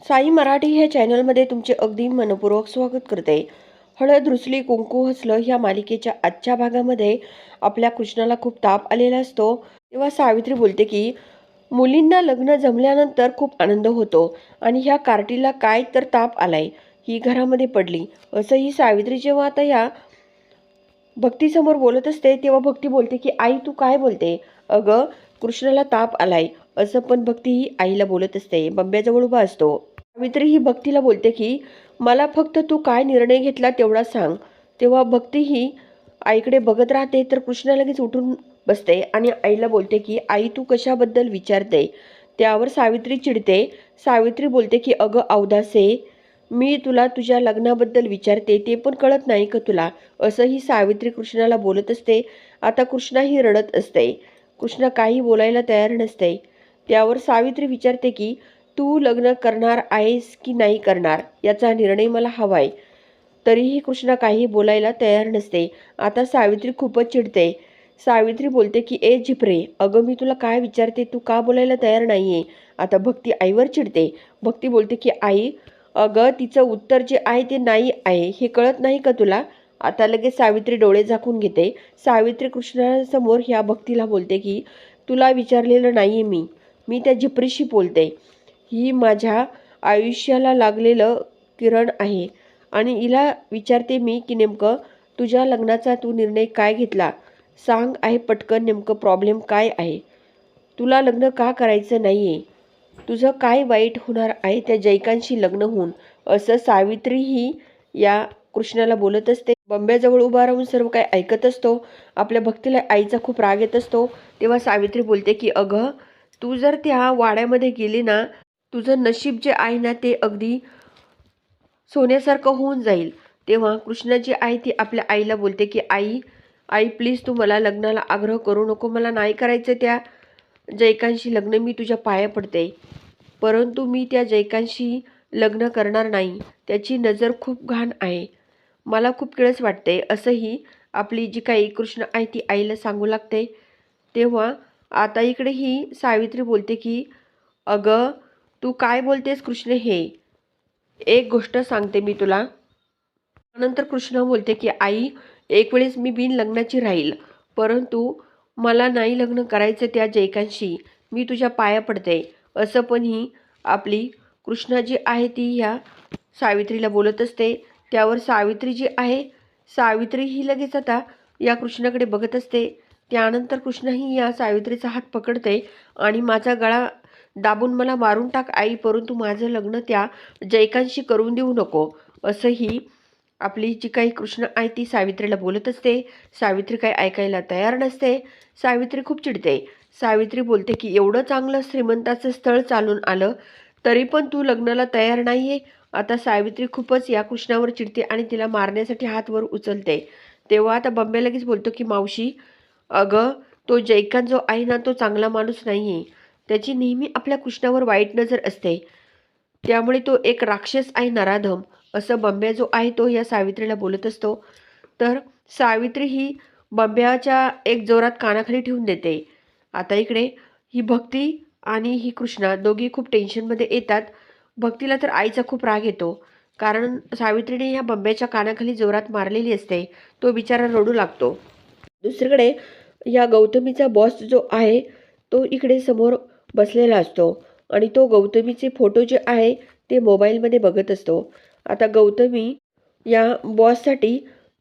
साई मराठी ह्या चॅनलमध्ये तुमचे अगदी मनपूर्वक स्वागत करते. हळद रुसली कुंकू हसलं ह्या मालिकेच्या आजच्या भागामध्ये आपल्या कृष्णाला खूप ताप आलेला असतो. तेव्हा सावित्री बोलते की मुलींना लग्न जमल्यानंतर खूप आनंद होतो आणि ह्या कार्टीला काय तर ताप आलाय ही घरामध्ये पडली. असं ही सावित्री जेव्हा आता या भक्तीसमोर बोलत असते तेव्हा भक्ती बोलते की आई तू काय बोलते? अगं कृष्णाला ताप आलाय. असं पण भक्ती ही आईला बोलत असते. बंब्याजवळ उभा असतो. सावित्री ही भक्तीला बोलते की मला फक्त तू काय निर्णय घेतला तेवढा सांग. तेव्हा भक्ती ही आईकडे बघत राहते तर कृष्णा लगेच उठून बसते आणि आईला बोलते की आई तू कशाबद्दल विचारते? त्यावर सावित्री चिडते. सावित्री बोलते की अगं अवदासे मी तुला तुझ्या लग्नाबद्दल विचारते ते पण कळत नाही का तुला? असं ही सावित्री कृष्णाला बोलत असते. आता कृष्णाही रडत असते. कृष्णा काही बोलायला तयार नसते. त्यावर सावित्री विचारते की तू लग्न करणार आहेस की नाही करणार? याचा निर्णय मला हवाय. तरीही कृष्णा काही बोलायला तयार नसते. आता सावित्री खूपच चिडते. सावित्री बोलते की ए झिपरे अगं मी तुला काय विचारते? तू का बोलायला तयार नाही आहे आता भक्ती आईवर चिडते. भक्ती बोलते की आई अगं तिचं उत्तर जे आहे ते नाही आहे. हे कळत नाही का तुला? आता लगेच सावित्री डोळे झाकून घेते. सावित्री कृष्णासमोर ह्या भक्तीला बोलते की तुला विचारलेलं नाही आहे मी. मी त्या झिपरीशी बोलते. ही माझ्या आयुष्याला लागलेलं किरण आहे आणि हिला विचारते मी की नेमकं तुझ्या लग्नाचा तू निर्णय काय घेतला? सांग आहे पटकन नेमकं प्रॉब्लेम काय आहे? तुला लग्न का करायचं नाही आहे तुझं काय वाईट होणार आहे त्या जैकांशी लग्न होऊन? असं सावित्रीही या कृष्णाला बोलत असते. बंब्याजवळ उभा राहून सर्व काही ऐकत असतो. आपल्या भक्तीला आईचा खूप राग येत असतो. तेव्हा सावित्री बोलते की अगं तू जर त्या वाड्यामध्ये गेली ना तुझं नशीब जे आहे ना ते अगदी सोन्यासारखं होऊन जाईल. तेव्हा कृष्णाची आई ती आपल्या आईला बोलते की आई आई प्लीज तू मला लग्नाला आग्रह करू नको. मला नाही करायचं त्या जयकांशी लग्न. मी तुझ्या पाया पडते. परंतु मी त्या जयकांशी लग्न करणार नाही. त्याची नजर खूप घाण आहे. मला खूप किळस वाटते असंही आपली जी काही कृष्ण आहे ती आईला सांगू लागते. तेव्हा आता इकडे ही सावित्री बोलते की अगं तू काय बोलतेस कृष्ण हे? एक गोष्ट सांगते मी तुला. नंतर कृष्ण बोलते की आई एक वेळेस मी बिन लग्नाची राहील परंतु मला नाही लग्न करायचं त्या जयकांशी. मी तुझ्या पाया पडते. असं पण ही आपली कृष्णा जी आहे ती ह्या सावित्रीला बोलत असते. त्यावर सावित्री जी आहे सावित्री ही लगेच आता या कृष्णाकडे बघत असते. त्यानंतर कृष्णही या सावित्रीचा हात पकडते आणि माझा गळा दाबून मला मारून टाक आई परंतु माझं लग्न त्या जयकांशी करून देऊ नको. असंही आपली जी काही कृष्ण आहे ती सावित्रीला बोलत असते. सावित्री काही ऐकायला तयार नसते. सावित्री खूप चिडते. सावित्री बोलते की एवढं चांगलं श्रीमंताचं स्थळ चालून आलं तरी पण तू लग्नाला तयार नाही आहे आता सावित्री खूपच या कृष्णावर चिडते आणि तिला मारण्यासाठी हात वर उचलते. तेव्हा आता बंबे लगेच बोलतो की मावशी अगं तो जयकांत जो आहे ना तो चांगला माणूस नाही आहे त्याची नेहमी आपल्या कृष्णावर वाईट नजर असते. त्यामुळे तो एक राक्षस आहे नराधम. असं बंब्या जो आहे तो या सावित्रीला बोलत असतो. तर सावित्री ही बंब्याच्या एक जोरात कानाखाली ठेवून देते. आता इकडे ही भक्ती आणि ही कृष्णा दोघी खूप टेन्शनमध्ये येतात. भक्तीला तर आईचा खूप राग येतो. कारण सावित्रीने ह्या बंब्याच्या कानाखाली जोरात मारलेली असते. तो बिचारा रडू लागतो. दुसरीकडे या गौतमीचा बॉस जो आहे तो इकडे समोर बसलेला असतो. आणि तो गौतमीचे फोटो जे आहे ते मोबाईलमध्ये बघत असतो. आता गौतमी या बॉससाठी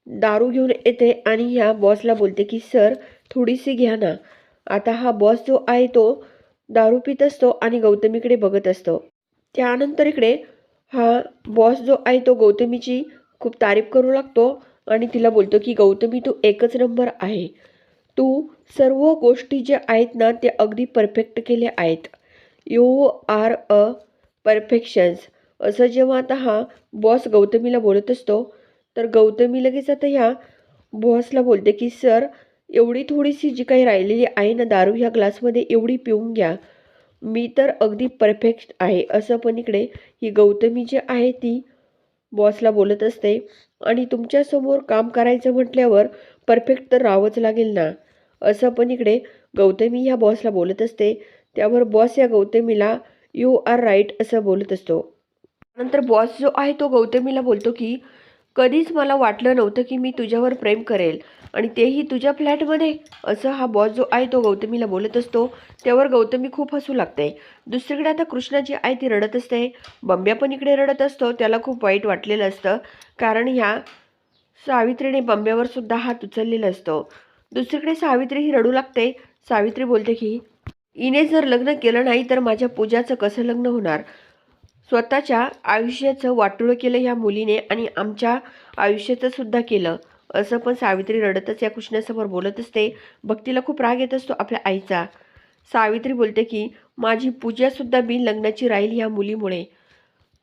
दारू घेऊन येते आणि ह्या बॉसला बोलते की सर थोडीशी घ्या ना. आता हा बॉस जो आहे तो दारू पित असतो आणि गौतमीकडे बघत असतो. त्यानंतर इकडे हा बॉस जो आहे तो गौतमीची खूप तारीफ करू लागतो आणि तिला बोलतो की गौतमी तू एकच नंबर आहे. तू सर्व गोष्टी ज्या आहेत ना ते अगदी परफेक्ट केल्या आहेत. यू आर अ परफेक्शन्स असं जेव्हा आता हा बॉस गौतमीला बोलत असतो तर गौतमी लगेच आता ह्या बॉसला बोलते की सर एवढी थोडीशी जी काही राहिलेली आहे ना दारू ह्या ग्लासमध्ये एवढी पिऊन घ्या. मी तर अगदी परफेक्ट आहे. असं पण इकडे ही गौतमी जी आहे ती बॉसला बोलत असते. आणि तुमच्यासमोर काम करायचं म्हटल्यावर परफेक्ट तर राहावंच लागेल ना. असं पण इकडे गौतमी ह्या बॉसला बोलत असते. त्यावर बॉस या गौतमीला यू आर राईट असं बोलत असतो. नंतर बॉस जो आहे तो गौतमीला बोलतो की कधीच मला वाटलं नव्हतं की मी तुझ्यावर प्रेम करेल आणि तेही तुझ्या फ्लॅटमध्ये. असं हा बॉस जो आहे तो गौतमीला बोलत असतो. त्यावर गौतमी खूप हसू लागते. दुसरीकडे आता कृष्णाची आई ती रडत असते. बंब्या पण इकडे रडत असतो. त्याला खूप वाईट वाटलेलं असतं. कारण ह्या सावित्रीने बंब्यावर सुद्धा हात उचललेला असतो. दुसरीकडे सावित्री ही रडू लागते. सावित्री बोलते की इने जर लग्न केलं नाही तर माझ्या पूजाचं कसं लग्न होणार? स्वतःच्या आयुष्याचं वाटोळं केलं ह्या मुलीने आणि आमच्या आयुष्याचं सुद्धा केलं. असं पण सावित्री रडतच या कृष्णासमोर बोलत असते. भक्तीला खूप राग येत असतो आपल्या आईचा. सावित्री बोलते की माझी पूजासुद्धा बिन लग्नाची राहील ह्या मुलीमुळे.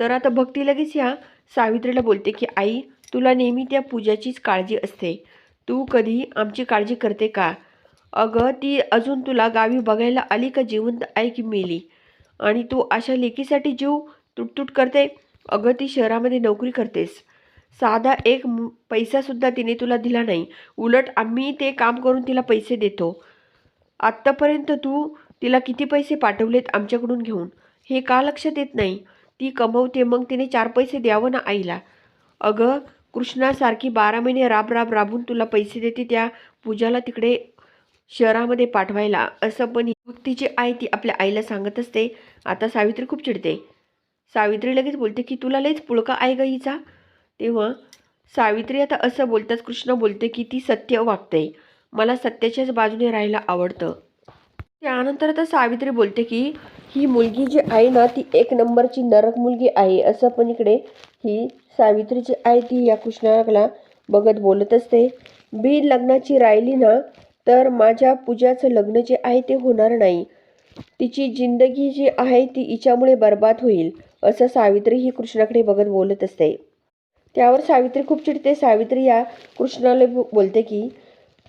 तर आता भक्ती लगेच या सावित्रीला बोलते की आई तुला नेहमी त्या पूजाचीच काळजी असते. तू कधी आमची काळजी करते का? अगं ती अजून तुला गावी बघायला आली का जिवंत आहे की मेली? आणि तू अशा लेकीसाठी जीव तुटतुट करते? अगं ती शहरामध्ये नोकरी करतेस. साधा एक पैसासुद्धा तिने तुला दिला नाही. उलट आम्ही ते काम करून तिला पैसे देतो. आत्तापर्यंत तू तिला किती पैसे पाठवलेत आमच्याकडून घेऊन? हे का लक्षात येत नाही? ती कमवते मग तिने चार पैसे द्यावं ना आईला. अगं कृष्णासारखी बारा महिने राब राब राबून तुला पैसे देते त्या पूजाला तिकडे शहरामध्ये पाठवायला. असं पण भक्तीची आई ती आपल्या आईला सांगत असते. आता सावित्री खूप चिडते. सावित्री लगेच बोलते की तुला लयच पुळका आहे ग हिचा. तेव्हा सावित्री आता असं बोलताच कृष्ण बोलते की ती सत्य वागते. मला सत्याच्याच बाजूने राहायला आवडतं. त्यानंतर आता सावित्री बोलते की ही मुलगी जी आहे ना ती एक नंबरची नरक मुलगी आहे. असं पण इकडे ही सावित्री जी आहे ती या कृष्णाला बघत बोलत असते. बी लग्नाची राहिली ना तर माझ्या पूजाचं लग्न जे आहे ते होणार नाही. तिची जिंदगी जी आहे ती हिच्यामुळे बर्बाद होईल असं सावित्री ही कृष्णाकडे बघत बोलत असते. त्यावर सावित्री खूप चिडते. सावित्री या कृष्णाला बोलते की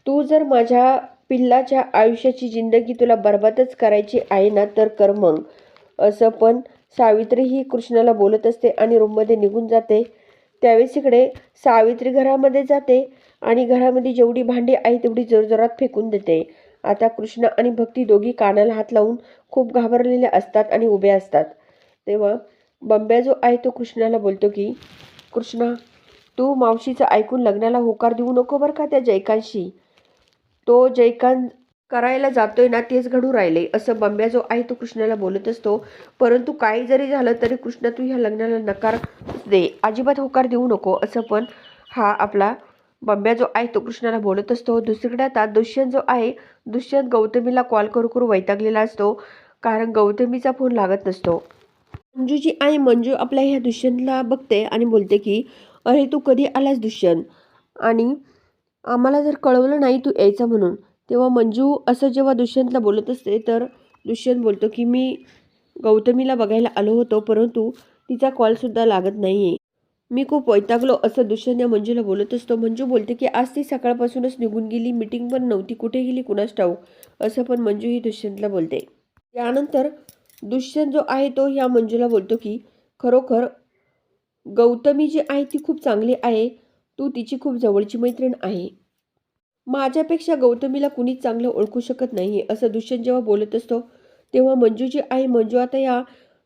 तू जर माझ्या पिल्लाच्या आयुष्याची जिंदगी तुला बरबादच करायची आहे ना तर कर मग. असं पण सावित्री ही कृष्णाला बोलत असते आणि रूममध्ये निघून जाते. त्यावेळेस इकडे सावित्री घरामध्ये जाते आणि घरामध्ये जेवढी भांडी आहे तेवढी जोरजोरात फेकून देते. आता कृष्ण आणि भक्ती दोघी कानाला हात लावून खूप घाबरलेल्या असतात आणि उभ्या असतात. तेव्हा बंब्या जो आहे तो कृष्णाला बोलतो की कृष्णा तू मावशीचं ऐकून लग्नाला होकार देऊ नको बरं का त्या जयकांशी? तो जयकांत करायला जातोय ना तेच घडू राहिले. असं बंब्या जो आहे तो कृष्णाला बोलत असतो. परंतु काही जरी झालं तरी कृष्णा तू ह्या लग्नाला नकार दे. अजिबात होकार देऊ नको. असं पण हा आपला बंब्या जो आहे तो कृष्णाला बोलत असतो. दुसरीकडे आता दुष्यंत जो आहे दुष्यंत गौतमीला कॉल करू करू वैतागलेला असतो. कारण गौतमीचा फोन लागत नसतो. मंजूची आई मंजू आपल्या ह्या दुष्यंतला बघते आणि बोलते की अरे तू कधी आलास दुष्यंत? आणि आम्हाला जर कळवलं नाही तू यायचं म्हणून. तेव्हा मंजू असं जेव्हा दुष्यंतला बोलत असते तर दुष्यंत बोलतो की मी गौतमीला बघायला आलो होतो परंतु तिचा कॉलसुद्धा लागत नाही आहे मी खूप वैतागलो असं दुष्यंत या मंजूला बोलत असतो. मंजू बोलते की आज ती सकाळपासूनच निघून गेली मिटिंग पण नव्हती कुठे गेली कुणास ठाऊक असं पण मंजू ही दुष्यंतला बोलते. त्यानंतर दुष्यंत जो आहे तो ह्या मंजूला बोलतो की खरोखर गौतमी जी आहे ती खूप चांगली आहे तू तिची खूप जवळची मैत्रीण आहे. माझ्यापेक्षा गौतमीला कुणीच चांगलं ओळखू शकत नाही असं दुष्यंत जेव्हा बोलत असतो तेव्हा मंजूची आई मंजू आता या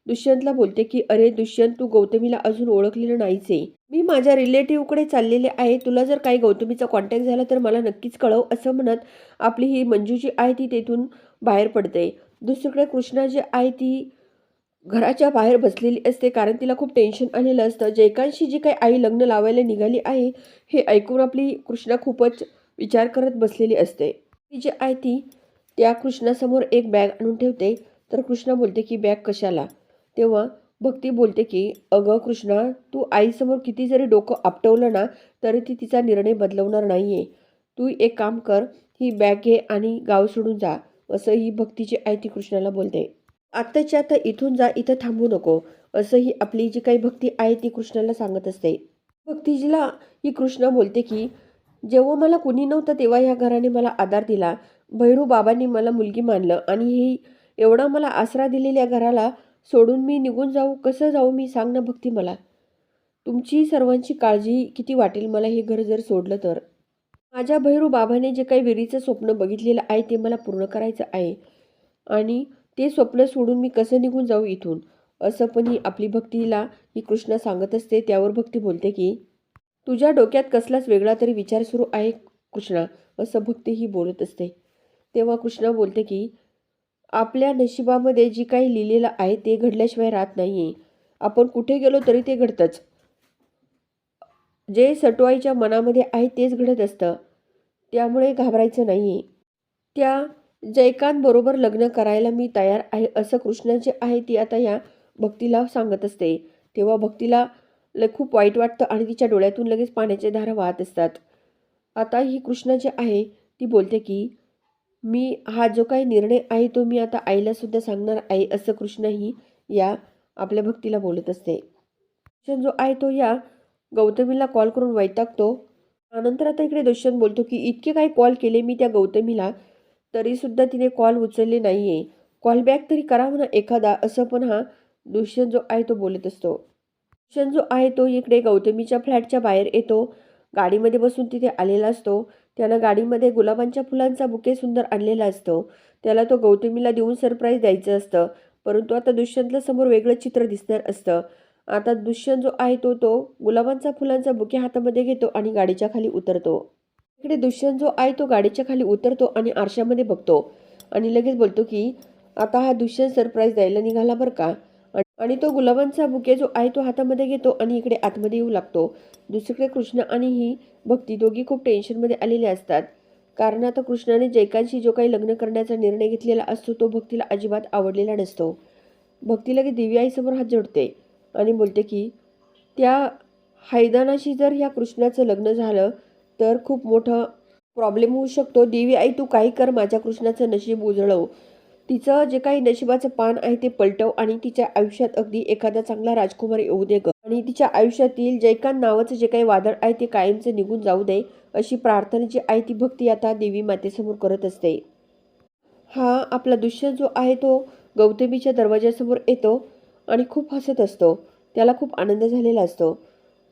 दुष्यंतला बोलते की अरे दुष्यंत तू गौतमीला अजून ओळखलेलं नाहीच आहे मी माझ्या रिलेटिव्हकडे चाललेले आहे तुला जर काही गौतमीचा कॉन्टॅक्ट झाला तर मला नक्कीच कळव असं म्हणत आपली ही मंजूची आई ती तेथून बाहेर पडते. दुसरीकडे कृष्णा जी आहे ती घराच्या बाहेर बसलेली असते. कारण तिला खूप टेन्शन आलेलं असतं जयकांतशी जी काही आई लग्न लावायला निघाली आहे हे ऐकून आपली कृष्णा खूपच विचार करत बसलेली असते. ती जी आहे ती त्या कृष्णासमोर एक बॅग आणून ठेवते. तर कृष्णा बोलते की बॅग कशाला? तेव्हा भक्ती बोलते की अगं कृष्णा तू आईसमोर किती जरी डोकं आपटवलं ना तरी ती तिचा निर्णय बदलवणार नाही आहे तू एक काम कर ही बॅग घे आणि गाव सोडून जा. असं ही भक्तीची आई ती कृष्णाला बोलते. आत्ताच्या आता इथून जा इथं थांबू नको. असंही आपली जी काही भक्ती आहे ती कृष्णाला सांगत असते. भक्तीजीला ही कृष्ण बोलते की जेव्हा मला कुणी नव्हतं तेव्हा ह्या घराने मला आधार दिला. भैरू बाबांनी मला मुलगी मानलं आणि हे एवढा मला आसरा दिलेल्या घराला सोडून मी निघून जाऊ कसं जाऊ मी सांग ना भक्ती मला. तुमची सर्वांची काळजी किती वाटेल मला हे घर जर सोडलं तर? माझ्या भैरू बाबाने जे काही विहिरीचं स्वप्न बघितलेलं आहे ते मला पूर्ण करायचं आहे. आणि ते स्वप्न सोडून मी कसं निघून जाऊ इथून? असं पण ही आपली भक्तीला ही कृष्ण सांगत असते त्यावर भक्ती बोलते की तुझ्या डोक्यात कसलाच वेगळा तरी विचार सुरू आहे कृष्णा असं भक्ती ही बोलत असते. तेव्हा कृष्णा बोलते की आपल्या नशिबामध्ये जी काही लिहिलेलं आहे ते घडल्याशिवाय राहत नाही आहे आपण कुठे गेलो तरी ते घडतंच. जे सटवाईच्या मनामध्ये आहे तेच घडत असतं. त्यामुळे घाबरायचं नाही आहे त्या जयकांतबरोबर लग्न करायला मी तयार आहे असं कृष्ण जे आहे ती आता या भक्तीला सांगत असते. तेव्हा भक्तीला ल खूप वाईट वाटतं आणि तिच्या डोळ्यातून लगेच पाण्याचे धारा वाहत असतात. आता ही कृष्ण जे आहे ती बोलते की मी हा जो काही निर्णय आहे तो मी आता आईलासुद्धा सांगणार आहे असं कृष्णही या आपल्या भक्तीला बोलत असते. दुष्यंत जो आहे तो या गौतमीला कॉल करून वैतागतो. त्यानंतर आता इकडे दुष्यंत बोलतो की इतके काही कॉल केले मी त्या गौतमीला तरीसुद्धा तिने कॉल उचलले नाही आहे कॉलबॅक तरी करावं ना एखादा असं पण हा दुष्यंत जो आहे तो बोलत असतो. दुष्यंत जो आहे तो इकडे गौतमीच्या फ्लॅटच्या बाहेर येतो. गाडीमध्ये बसून तिथे आलेला असतो. त्यानं गाडीमध्ये गुलाबांच्या फुलांचा बुके सुंदर आणलेला असतो. त्याला तो गौतमीला देऊन सरप्राईज द्यायचं असतं. परंतु आता दुष्यंतला समोर वेगळं चित्र दिसणार असतं. आता दुष्यंत जो आहे तो तो गुलाबांचा फुलांचा बुके हातामध्ये घेतो आणि गाडीच्या खाली उतरतो. इकडे दुष्यंत जो आहे तो गाडीच्या खाली उतरतो आणि आरशामध्ये बघतो. आणि लगेच बोलतो की आता हा दुष्यंत सरप्राईज द्यायला निघाला बरं का? आणि- आणि तो गुलाबांचा बुके जो आहे तो हातामध्ये घेतो आणि इकडे आतमध्ये येऊ लागतो. दुसरीकडे कृष्ण आणि ही भक्ती दोघी खूप टेन्शनमध्ये आलेले असतात. कारण आता कृष्णाने जयकांशी जो काही लग्न करण्याचा निर्णय घेतलेला असतो तो भक्तीला अजिबात आवडलेला नसतो. भक्ती लगेच दिव्या आईसमोर हात जोडते आणि बोलते की त्या हैदानाशी जर ह्या कृष्णाचं लग्न झालं तर खूप मोठं प्रॉब्लेम होऊ शकतो. देवी आई तू काही कर माझ्या कृष्णाचं नशीब उजळव. तिचं जे काही नशिबाचं पान आहे ते पलटव आणि तिच्या आयुष्यात अगदी एखादा चांगला राजकुमार येऊ दे ग. आणि तिच्या आयुष्यातील जयकांत नावाचं जे काही वादळ आहे ते कायमचं निघून जाऊ दे अशी प्रार्थना जी आहे ती भक्ती आता देवी मातेसमोर करत असते. हा आपला दुष्यंत जो आहे तो गौतमीच्या दरवाजासमोर येतो आणि खूप हसत असतो. त्याला खूप आनंद झालेला असतो.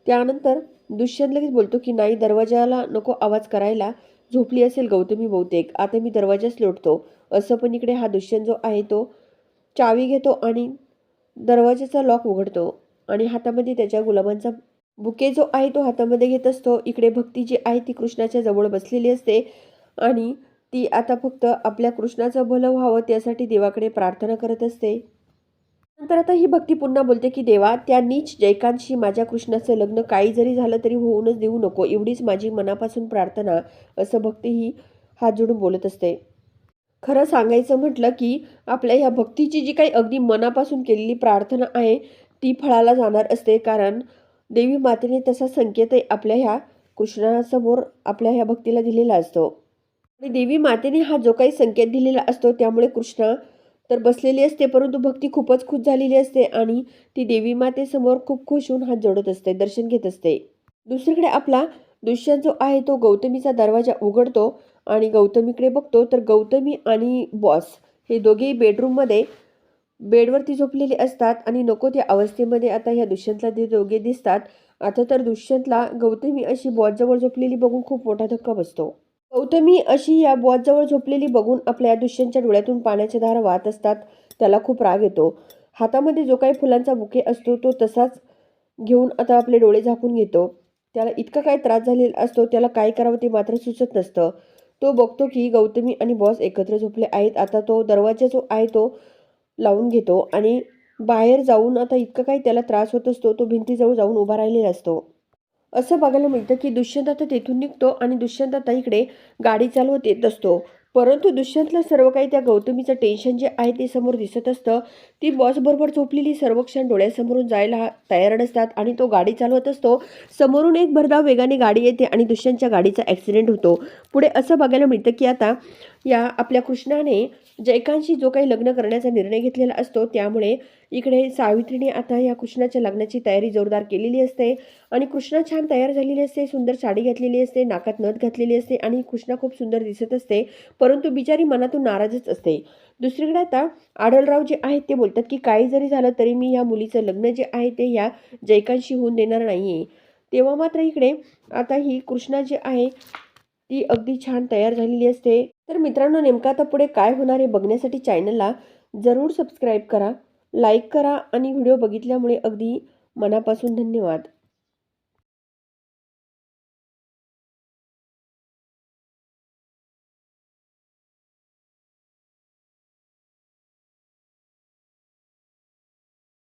त्यानंतर दुष्यंत लगेच बोलतो की नाही दरवाजाला नको आवाज करायला. झोपली असेल गौतमी बहुतेक. आता मी दरवाजाच लोटतो. असं पण इकडे हा दुष्यंत जो आहे तो चावी घेतो आणि दरवाजाचा लॉक उघडतो. आणि हातामध्ये त्याच्या गुलाबांचा बुके जो आहे तो हातामध्ये घेत असतो. इकडे भक्ती जी आहे ती कृष्णाच्या जवळ बसलेली असते आणि ती आता फक्त आपल्या कृष्णाचं भलं व्हावं त्यासाठी देवाकडे प्रार्थना करत असते. नंतर आता ही भक्ती पुन्हा बोलते की देवा त्या नीच जयकांतशी माझ्या कृष्णाचं लग्न काही जरी झालं तरी होऊनच देऊ नको. एवढीच माझी मनापासून प्रार्थना असं भक्ती ही हात जोडून बोलत असते. खरं सांगायचं म्हटलं की आपल्या ह्या भक्तीची जी काही अगदी मनापासून केलेली प्रार्थना आहे ती फळाला जाणार असते. कारण देवी मातेने तसा संकेतही आपल्या ह्या कृष्णासमोर आपल्या ह्या भक्तीला दिलेला असतो. आणि देवी मातेने हा जो काही संकेत दिलेला असतो त्यामुळे कृष्णा तर बसलेली असते परंतु भक्ती खूपच खुश झालेली असते आणि ती देवी मातेसमोर खूप खुश होऊन हात जोडत असते दर्शन घेत असते. दुसरीकडे आपला दुष्यंत जो आहे तो गौतमीचा दरवाजा उघडतो आणि गौतमीकडे बघतो तर गौतमी आणि बॉस हे दोघेही बेडरूममध्ये बेडवरती झोपलेले असतात आणि नको त्या अवस्थेमध्ये आता ह्या दुष्यंतला ते दोघे दिसतात. आता तर दुष्यंतला गौतमी अशी बॉसजवळ झोपलेली बघून खूप मोठा धक्का बसतो. गौतमी अशी या बॉसजवळ झोपलेली बघून आपल्या दुष्यंतच्या डोळ्यातून पाण्याच्या धार वाहत असतात. त्याला खूप राग येतो. हातामध्ये जो काही फुलांचा बुके असतो तो तसाच घेऊन आता आपले डोळे झाकून घेतो. त्याला इतका काय त्रास झालेला असतो त्याला काय करावं ते मात्र सुचत नसतं. तो बघतो की गौतमी आणि बॉस एकत्र झोपले आहेत. आता तो दरवाजा जो आहे तो लावून घेतो आणि बाहेर जाऊन आता इतका काही त्याला त्रास होत असतो तो भिंतीजवळ जाऊन उभा राहिलेला असतो. असं बघायला मिळतं की दुष्यंत आता निघतो आणि दुष्यंत आता इकडे गाडी चालवत येत असतो. परंतु दुष्यंतला सर्व काही त्या गौतमीचं टेन्शन जे आहे ते समोर दिसत असतं. ती बॉसबरोबर झोपलेली सर्व क्षण डोळ्यासमोरून जायला तयार नसतात आणि तो गाडी चालवत असतो. समोरून एक भरधाव वेगाने गाडी येते आणि दुष्यंतच्या गाडीचा ॲक्सिडेंट होतो. पुढे असं बघायला मिळतं की आता या आपल्या कृष्णाने जयकांतशी जो काही लग्न करण्याचा निर्णय घेतलेला असतो त्यामुळे इकडे सावित्रीने आता या कृष्णाच्या लग्नाची तयारी जोरदार केलेली असते. आणि कृष्णा छान तयार झालेली असते सुंदर साडी घातलेली असते नाकात नथ घातलेली असते आणि कृष्णा खूप सुंदर दिसत असते. परंतु बिचारी मनातून नाराजच असते. दुसरीकडे आता आढळराव जे आहेत ते बोलतात की काही जरी झालं तरी मी या मुलीचं लग्न जे आहे ते या जैकांशी होऊन देणार नाही आहे तेव्हा मात्र इकडे आता ही कृष्णा जी आहे ती अगदी छान तयार झालेली असते. तर मित्रांनो नेमकं आता पुढे काय होणार आहे बघण्यासाठी चॅनलला जरूर सबस्क्राईब करा लाईक करा आणि व्हिडिओ बघितल्यामुळे अगदी मनापासून धन्यवाद.